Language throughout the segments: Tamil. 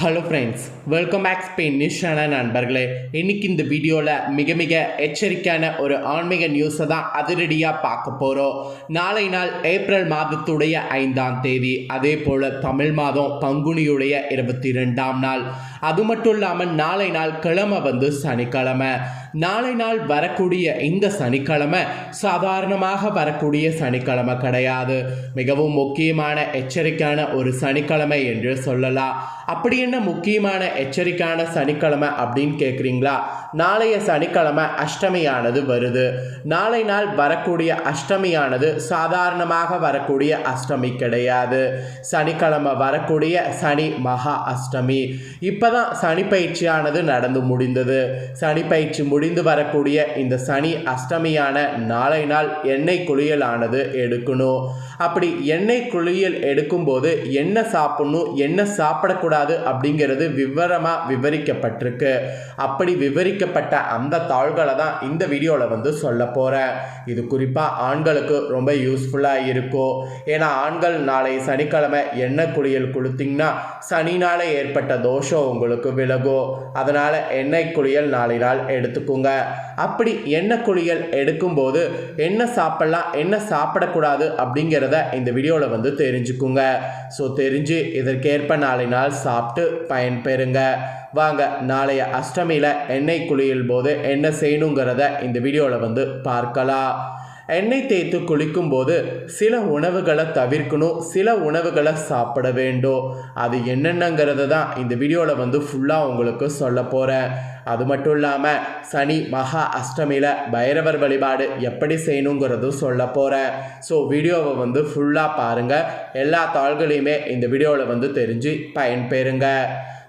Hello friends welcome back Spain நியூஸான நண்பர்களே. இன்னைக்கு இந்த வீடியோவில் மிக மிக எச்சரிக்கையான ஒரு ஆன்மீக நியூஸை தான் அதிரடியாக பார்க்க போகிறோம் நாளை நாள் ஏப்ரல் மாதத்துடைய ஐந்தாம் தேதி அதே போல் தமிழ் மாதம் பங்குனியுடைய இருபத்தி ரெண்டாம் நாள். அது மட்டும் இல்லாமல் நாளை நாள் கிழமை வந்து சனிக்கிழமை. நாளை நாள் வரக்கூடிய இந்த சனிக்கிழமை சாதாரணமாக வரக்கூடிய சனிக்கிழமை கிடையாது. மிகவும் முக்கியமான எச்சரிக்கையான ஒரு சனிக்கிழமை என்று சொல்லலாம். அப்படி என்ன முக்கியமான எச்சரிக்கையான சனிக்கிழமை அப்படின்னு கேட்குறீங்களா நாளைய சனிக்கிழமை அஷ்டமியானது வருது. நாளை நாள் வரக்கூடிய அஷ்டமியானது சாதாரணமாக வரக்கூடிய அஷ்டமி கிடையாது. சனிக்கிழமை வரக்கூடிய சனி மகா அஷ்டமி. இப்போ தான் சனி பயிற்சியானது நடந்து முடிந்தது. சனி பயிற்சி முடிந்து வரக்கூடிய இந்த சனி அஷ்டமியான நாளை நாள் எண்ணெய் குளியலானது எடுக்கணும். அப்படி எண்ணெய் குளியல் எடுக்கும்போது என்ன சாப்பிடணும் என்ன சாப்பிடக்கூடாது அப்படிங்கிறது விவரமாக விவரிக்கப்பட்டிருக்கு. அப்படி விவரிக்கப்பட்ட அந்த தாள்களை தான் இந்த வீடியோவில் வந்து சொல்ல போகிறேன் இது குறிப்பாக ஆண்களுக்கு ரொம்ப யூஸ்ஃபுல்லாக இருக்கும். ஏன்னா ஆண்கள் நாளை சனிக்கிழமை எண்ணெய் குளியல் கொடுத்தீங்கன்னா சனினால் ஏற்பட்ட தோஷம் உங்களுக்கு விலகும் அதனால் எண்ணெய் குளியல் நாளை நாள் எடுத்துக்கோங்க. அப்படி எண்ணெய் குளியல் எடுக்கும்போது என்ன சாப்பிடலாம் என்ன சாப்பிடக்கூடாது அப்படிங்கிறத இந்த வீடியோவில் வந்து தெரிஞ்சுக்குங்க. ஸோ தெரிஞ்சு இதற்கேற்ப நாளை நாள் சாப்பிட்டு பயன்பெறுங்க. வாங்க நாளைய அஷ்டமியில் எண்ணெய் குளியல் போது என்ன செய்யணுங்கிறத இந்த வீடியோவில் வந்து பார்க்கலாம். எண்ணெய் தேய்த்து குளிக்கும்போது சில உணவுகளை தவிர்க்கணும் சில உணவுகளை சாப்பிட வேண்டும். அது என்னென்னங்கிறத தான் இந்த வீடியோவில் வந்து ஃபுல்லாக உங்களுக்கு சொல்ல போகிறேன் அது மட்டும் இல்லாமல் சனி மகா அஷ்டமியில் பைரவர் வழிபாடு எப்படி செய்யணுங்கிறதும் சொல்ல போகிறேன் ஸோ வீடியோவை வந்து ஃபுல்லாக பாருங்கள் எல்லா தாள்களையுமே இந்த வீடியோவில் வந்து தெரிஞ்சு பயன்பெறுங்க.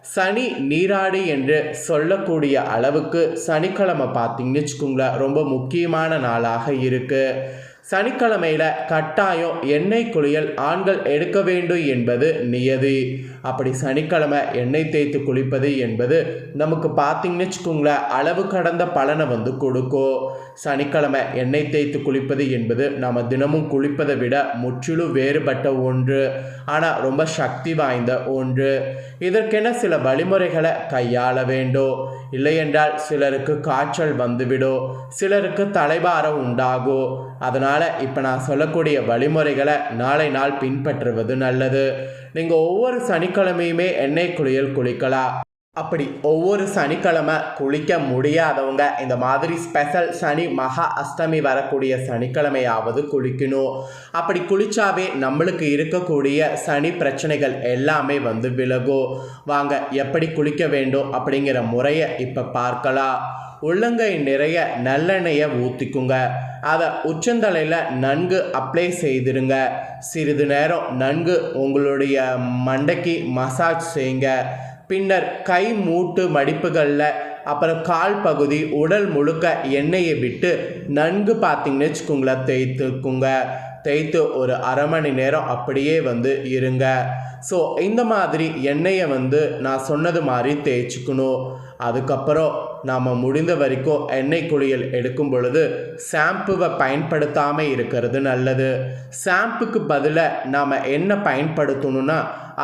சனி நீராடி என்று சொல்லக்கூடிய அளவுக்கு சனிக்கிழமை பார்த்தீங்கன்னு வச்சுக்கோங்களேன் ரொம்ப முக்கியமான நாளாக இருக்குது சனிக்கிழமையில் கட்டாயம் எண்ணெய் குளியல் ஆண்கள் எடுக்க வேண்டும் என்பது நியதி. அப்படி சனிக்கிழமை எண்ணெய் தேய்த்து குளிப்பது என்பது நமக்கு பார்த்தீங்கன்னு வச்சுக்கோங்களேன் அளவு கடந்த பலனை வந்து கொடுக்கும். சனிக்கிழமை எண்ணெய் தேய்த்து குளிப்பது என்பது நம்ம தினமும் குளிப்பதை விட முற்றிலும் வேறுபட்ட ஒன்று. ஆனால் ரொம்ப சக்தி வாய்ந்த ஒன்று. இதற்கென சில வழிமுறைகளை கையாள வேண்டும். இல்லையென்றால் சிலருக்கு காய்ச்சல் வந்துவிடும். சிலருக்கு தலைபாரம் உண்டாகும். அதனால் அதனால் இப்போ நான் சொல்லக்கூடிய வழிமுறைகளை நாளை நாள் பின்பற்றுவது நல்லது. நீங்கள் ஒவ்வொரு சனிக்கிழமையுமே எண்ணெய் குளியல் குளிக்கலாம். அப்படி ஒவ்வொரு சனிக்கிழமை குளிக்க முடியாதவங்க இந்த மாதிரி ஸ்பெஷல் சனி மகா அஷ்டமி வரக்கூடிய சனிக்கிழமையாவது குளிக்கணும். அப்படி குளிச்சாவே நம்மளுக்கு இருக்கக்கூடிய சனி பிரச்சனைகள் எல்லாமே வந்து விலகும். வாங்க எப்படி குளிக்க வேண்டும் அப்படிங்கிற முறையை இப்போ பார்க்கலாம். உள்ளங்கை நிறைய நல்லெண்ணெயை ஊற்றிக்குங்க அதை உச்சந்தலையில் நன்கு அப்ளை செய்திருங்க. சிறிது நேரம் நன்கு உங்களுடைய மண்டைக்கு மசாஜ் செய்யுங்க. பின்னர் கை மூட்டு மடிப்புகளில் அப்புறம் கால் பகுதி உடல் முழுக்க எண்ணெயை விட்டு நன்கு பார்த்தீங்கன்னு வச்சுக்கோங்களேன் தேய்த்துக்குங்க. தேய்த்து ஒரு அரை மணி நேரம் அப்படியே வந்து இருங்க. ஸோ இந்த மாதிரி எண்ணெயை வந்து நான் சொன்னது மாதிரி தேய்ச்சிக்கணும். அதுக்கப்புறம் நாம் முடிந்த வரைக்கும் எண்ணெய் குளியல் எடுக்கும் பொழுது ஷாம்புவை பயன்படுத்தாமல் இருக்கிறது நல்லது. ஷாம்புக்கு பதிலாக நாம் என்ன பயன்படுத்தணும்னா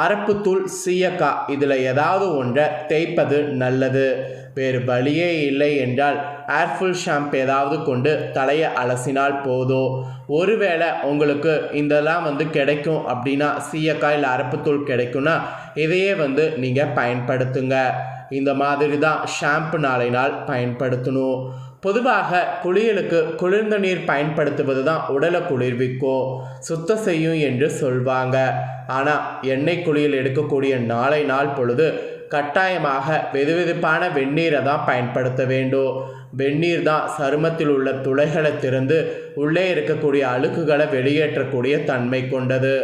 அரப்புத்தூள் சீயக்காய் இதில் ஏதாவது ஒன்றை தேய்ப்பது நல்லது. வேறு வழியே இல்லை என்றால் ஏர்ஃபுல் ஷாம்பு ஏதாவது கொண்டு தலையை அலசினால் போதும் ஒருவேளை உங்களுக்கு இதெல்லாம் வந்து கிடைக்கும் அப்படின்னா சீயக்காய் இல்லை அரப்புத்தூள் கிடைக்கும்னா இதையே வந்து நீங்கள் பயன்படுத்துங்க. இந்த மாதிரி தான் ஷாம்பு நாளை நாள் பயன்படுத்தணும். பொதுவாக குளியலுக்கு குளிர்ந்த நீர் பயன்படுத்துவது தான் உடலை குளிர்விக்கும். சுத்தம் செய்யும் என்று சொல்வாங்க. ஆனால் எண்ணெய் குளியல் எடுக்கக்கூடிய நாளை நாள் பொழுது கட்டாயமாக வெதுவெதுப்பான வெந்நீரை தான் பயன்படுத்த வேண்டும். வெந்நீர் தான் சருமத்தில் உள்ள துளைகளை திறந்து உள்ளே இருக்கக்கூடிய அழுக்குகளை வெளியேற்றக்கூடிய தன்மை கொண்டது.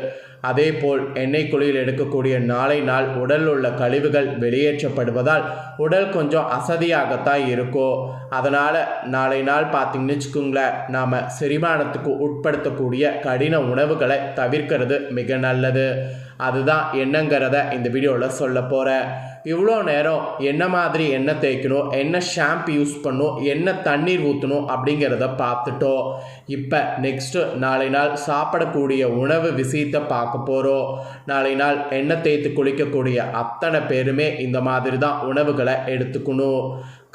அதேபோல் எண்ணெய் குளியில் எடுக்கக்கூடிய நாளை நாள் உடலில் உள்ள கழிவுகள் வெளியேற்றப்படுவதால் உடல் கொஞ்சம் அசதியாகத்தான் இருக்கும். அதனால் நாளை நாள் பார்த்திங்கன்னு வச்சுக்கோங்களேன் நாம் செரிமானத்துக்கு உட்படுத்தக்கூடிய கடின உணவுகளை தவிர்க்கிறது மிக நல்லது. அதுதான் என்னங்கிறத இந்த வீடியோவில் சொல்ல போகிறேன் இவ்வளோ நேரம் என்ன மாதிரி எண்ணெய் தேய்க்கணும் என்ன ஷாம்பு யூஸ் பண்ணணும் என்ன தண்ணீர் ஊற்றணும் அப்படிங்கிறத பார்த்துட்டோம். இப்போ நெக்ஸ்ட்டு நாளை நாள் சாப்பிடக்கூடிய உணவு விஷயத்தை பார்க்க போகிறோம் நாளை நாள் எண்ணெய் தேய்த்து குளிக்கக்கூடிய அத்தனை பேருமே இந்த மாதிரி தான் உணவுகளை எடுத்துக்கணும்.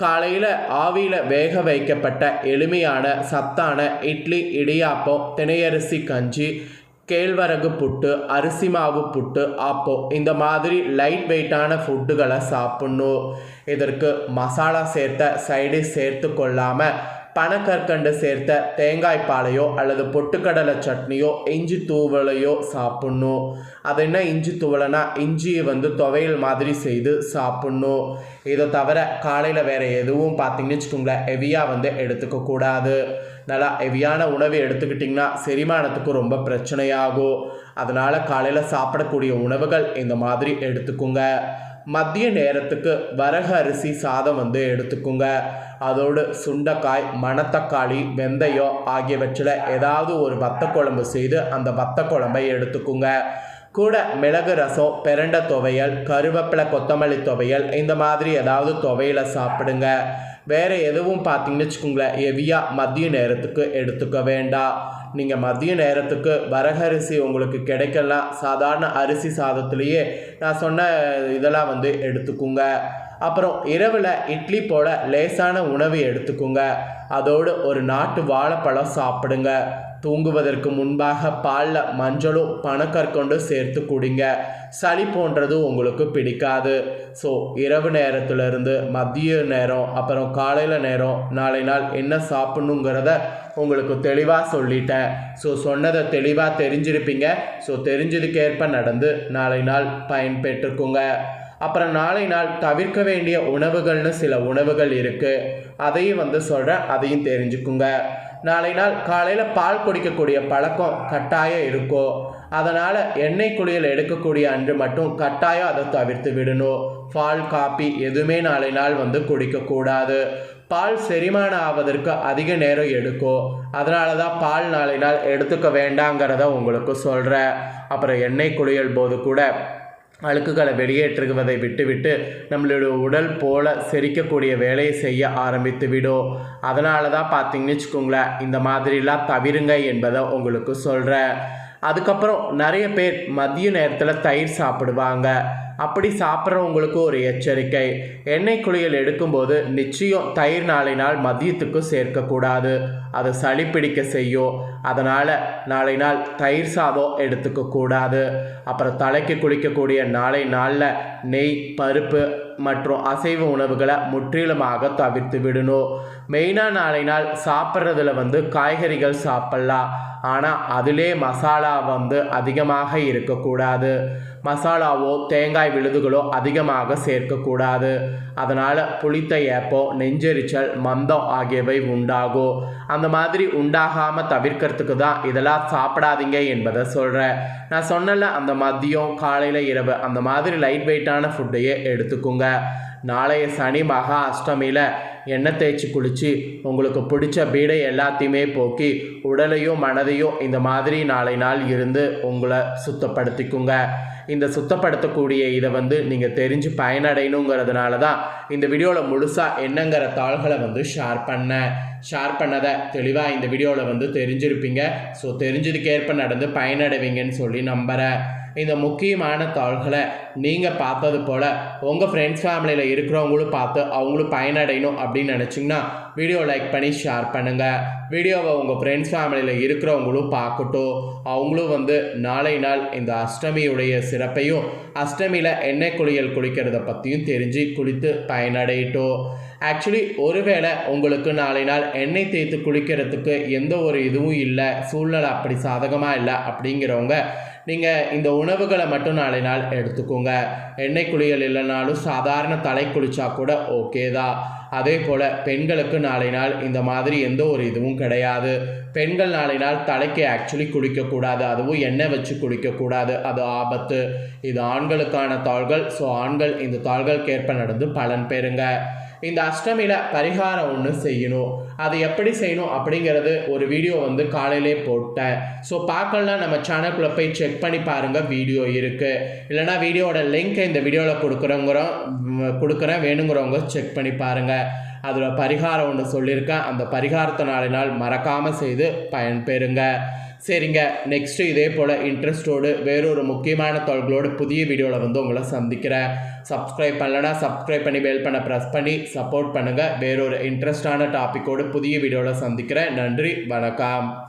காலையில் ஆவியில் வேக வைக்கப்பட்ட எளிமையான சத்தான இட்லி இடியாப்பம் திணையரிசி கஞ்சி கேழ்வரகு புட்டு அரிசி மாவு புட்டு அப்போ இந்த மாதிரி லைட் வெயிட்டான ஃபுட்டுகளை சாப்பிட்ணும். இதற்கு மசாலா சேர்த்த சைடு சேர்த்து கொள்ளாமல் பனக்கற்கண்டு சேர்த்த தேங்காய் பாலையோ அல்லது பொட்டுக்கடலை சட்னியோ இஞ்சி தூவலையோ சாப்பிட்ணும். அது என்ன இஞ்சி தூவலைனா இஞ்சியை வந்து துவையல் மாதிரி செய்து சாப்பிட்ணும். இதை தவிர காலையில் வேறு எதுவும் பார்த்தீங்கன்னு வச்சுக்கோங்களேன் ஹெவியாக வந்து எடுத்துக்கக்கூடாது நல்லா ஹெவியான உணவு எடுத்துக்கிட்டிங்கன்னா செரிமானத்துக்கு ரொம்ப பிரச்சனையாகும். அதனால் காலையில் சாப்பிடக்கூடிய உணவுகள் இந்த மாதிரி எடுத்துக்கோங்க. மதிய நேரத்துக்கு வரக அரிசி சாதம் வந்து எடுத்துக்கோங்க. அதோடு சுண்டைக்காய் மணத்தக்காளி வெந்தயம் ஆகியவற்றில் ஏதாவது ஒரு வத்த குழம்பு செய்து அந்த வத்த குழம்பை எடுத்துக்கோங்க. கூட மிளகு ரசம் பெரண்ட துவையல் கருவேப்பிலை கொத்தமல்லி துவையல் இந்த மாதிரி ஏதாவது துவையலை சாப்பிடுங்க. வேறு எதுவும் பார்த்தீங்கன்னு வச்சுக்கோங்களேன் ஹெவியாக மதிய நேரத்துக்கு எடுத்துக்க வேண்டாம். நீங்கள் மதிய நேரத்துக்கு வரகரிசி உங்களுக்கு கிடைக்கலாம். சாதாரண அரிசி சாதத்துலேயே நான் சொன்ன இதெல்லாம் வந்து எடுத்துக்கோங்க. அப்புறம் இரவில் இட்லி போல லேசான உணவு எடுத்துக்கோங்க. அதோடு ஒரு நாட்டு வாழைப்பழம் சாப்பிடுங்க. தூங்குவதற்கு முன்பாக பாலில் மஞ்சளும் பனக்கற்கொண்டு சேர்த்து குடிங்க. சளி போன்றது உங்களுக்கு பிடிக்காது. ஸோ இரவு நேரத்துலேருந்து மதிய நேரம் அப்புறம் காலையில் நேரம் நாளை நாள் என்ன சாப்பிட்ணுங்கிறத உங்களுக்கு தெளிவாக சொல்லிட்டேன். ஸோ சொன்னதை தெளிவாக தெரிஞ்சிருப்பீங்க. ஸோ தெரிஞ்சதுக்கேற்ப நடந்து நாளை நாள் பயன்பெற்றுக்குங்க. அப்புறம் நாளை நாள் தவிர்க்க வேண்டிய உணவுகள்னு சில உணவுகள் இருக்குது அதையும் வந்து சொல்கிறேன் அதையும் தெரிஞ்சுக்குங்க. நாளை நாள் காலையில் பால் குடிக்கக்கூடிய பழக்கம் கட்டாயம் இருக்கும் அதனால் எண்ணெய் குளியல் எடுக்கக்கூடிய அன்று மட்டும் கட்டாயம் அதை தவிர்த்து விடணும். பால் காப்பி எதுவுமே நாளை நாள் வந்து குடிக்கக்கூடாது. பால் செரிமானம் ஆவதற்கு அதிக நேரம் எடுக்கும் அதனால தான் பால் நாளை நாள் எடுத்துக்க வேண்டாங்கிறத உங்களுக்கு சொல்கிறேன் அப்புறம் எண்ணெய் குளியல் போது கூட அழுக்குகளை வெளியேற்றுவதை விட்டுவிட்டு நம்மளுடைய உடல் போல செரிக்கக்கூடிய வேலையை செய்ய ஆரம்பித்து விடும் அதனால தான் பார்த்தீங்கன்னு வச்சுக்கோங்களேன் இந்த மாதிரிலாம் தவிருங்க என்பதை உங்களுக்கு சொல்கிறேன் அதுக்கப்புறம் நிறைய பேர் மதிய நேரத்தில் தயிர் சாப்பிடுவாங்க. அப்படி சாப்பிட்றவங்களுக்கு ஒரு எச்சரிக்கை. எண்ணெய் குளியல் எடுக்கும்போது நிச்சயம் தயிர் நாளை நாள் மதியத்துக்கு சேர்க்கக்கூடாது அது சளி பிடிக்க செய்யும். அதனால் நாளை நாள் தயிர் சாதம் எடுத்துக்க கூடாது. அப்புறம் தலைக்கு குளிக்கக்கூடிய நாளை நாளில் நெய் பருப்பு மற்றும் அசைவ உணவுகளை முற்றிலுமாக தவிர்த்து விடணும். மெயினாக நாளை நாள் சாப்பிட்றதுல வந்து காய்கறிகள் சாப்பிட்லாம். ஆனால் அதிலே மசாலா வந்து அதிகமாக இருக்கக்கூடாது. மசாலாவோ தேங்காய் விழுதுகளோ அதிகமாக சேர்க்கக்கூடாது. அதனால் புளித்த ஏப்போ நெஞ்செரிச்சல் மந்தம் ஆகியவை உண்டாகும். அந்த மாதிரி உண்டாகாமல் தவிர்க்கிறதுக்கு தான் இதெல்லாம் சாப்பிடாதீங்க என்பதை சொல்கிறேன் நான் சொன்னல அந்த மதியம் காலையில் இரவு அந்த மாதிரி லைட் வெயிட்டான ஃபுட்டையே எடுத்துக்கோங்க. நாளைய சனி மகா அஷ்டமியில் எண்ணெய் தேய்ச்சி குளித்து உங்களுக்கு பிடிச்ச பீடை எல்லாத்தையுமே போக்கி உடலையும் மனதையும் இந்த மாதிரி நாளை நாள் இருந்து உங்களை சுத்தப்படுத்திக்குங்க. இந்த சுத்தப்படுத்தக்கூடிய இதை வந்து நீங்கள் தெரிஞ்சு பயனடையணுங்கிறதுனால தான் இந்த வீடியோவில் முழுசாக என்னங்கிற தாள்களை வந்து ஷேர் பண்ணேன் ஷேர் பண்ணதை தெளிவாக இந்த வீடியோவில் வந்து தெரிஞ்சிருப்பீங்க. ஸோ தெரிஞ்சதுக்கேற்ப நடந்து பயனடைவீங்கன்னு சொல்லி நம்புகிறேன் இந்த முக்கியமான தாள்களை நீங்கள் பார்த்தது போல் உங்கள் ஃப்ரெண்ட்ஸ் ஃபேமிலியில் இருக்கிறவங்களும் பார்த்து அவங்களும் பயனடையணும் அப்படின்னு நினச்சிங்கன்னா வீடியோ லைக் பண்ணி ஷேர் பண்ணுங்கள் வீடியோவை உங்கள் ஃப்ரெண்ட்ஸ் ஃபேமிலியில் இருக்கிறவங்களும் பார்க்கட்டும். அவங்களும் வந்து நாளை நாள் இந்த அஷ்டமியுடைய சிறப்பையும் அஷ்டமியில் எண்ணெய் குளியல் குளிக்கிறத பற்றியும் தெரிஞ்சு குளித்து பயனடையட்டும். ஆக்சுவலி ஒருவேளை உங்களுக்கு நாளை நாள் எண்ணெய் தேய்த்து குளிக்கிறதுக்கு எந்த ஒரு இதுவும் இல்லை சூழ்நிலை அப்படி சாதகமாக இல்லை அப்படிங்கிறவங்க நீங்கள் இந்த உணவுகளை மட்டும் நாளை நாள் எடுத்துக்கோங்க. எண்ணெய் குளியல் இல்லைனாலும் சாதாரண தலை குளிச்சா கூட ஓகே தான் அதே போல் பெண்களுக்கு நாளை நாள் இந்த மாதிரி எந்த ஒரு இதுவும் கிடையாது. பெண்கள் நாளை நாள் தலைக்கு ஆக்சுவலி குளிக்கக்கூடாது அதுவும் எண்ணெய் வச்சு குளிக்கக்கூடாது அது ஆபத்து. இது ஆண்களுக்கான தாள்கள். ஸோ ஆண்கள் இந்த தாள்களுக்கு ஏற்ப நடந்து பலன் பெறுங்க. இந்த அஷ்டமியில் பரிகாரம் ஒன்று செய்யணும். அது எப்படி செய்யணும் அப்படிங்கிறது ஒரு வீடியோ வந்து காலையிலே போட்டேன். ஸோ பார்க்கலாம் நம்ம சேனலுக்குள்ளே போய் செக் பண்ணி பாருங்கள் வீடியோ இருக்குது இல்லைனா வீடியோவோட லிங்க்கை இந்த வீடியோவில் கொடுக்குறோங்கிறோம் கொடுக்குறேன். வேணுங்கிறவங்க செக் பண்ணி பாருங்கள் அதில் பரிகாரம் ஒன்று சொல்லியிருக்கேன். அந்த பரிகாரத்தை நாளை நாள் மறக்காமல் செய்து பயன்பெறுங்க. சரிங்க. நெக்ஸ்ட்டு இதே போல் இன்ட்ரெஸ்டோடு வேறொரு முக்கியமான தொழில்களோடு புதிய வீடியோவில் வந்து உங்களை சந்திக்கிறேன். சப்ஸ்கிரைப் பண்ணலன்னா சப்ஸ்கிரைப் பண்ணி பெல் பண்ண ப்ரெஸ் பண்ணி சப்போர்ட் பண்ணுங்கள் வேறொரு இன்ட்ரெஸ்டான டாப்பிக்கோடு புதிய வீடியோவில் சந்திக்கிறேன். நன்றி. வணக்கம்.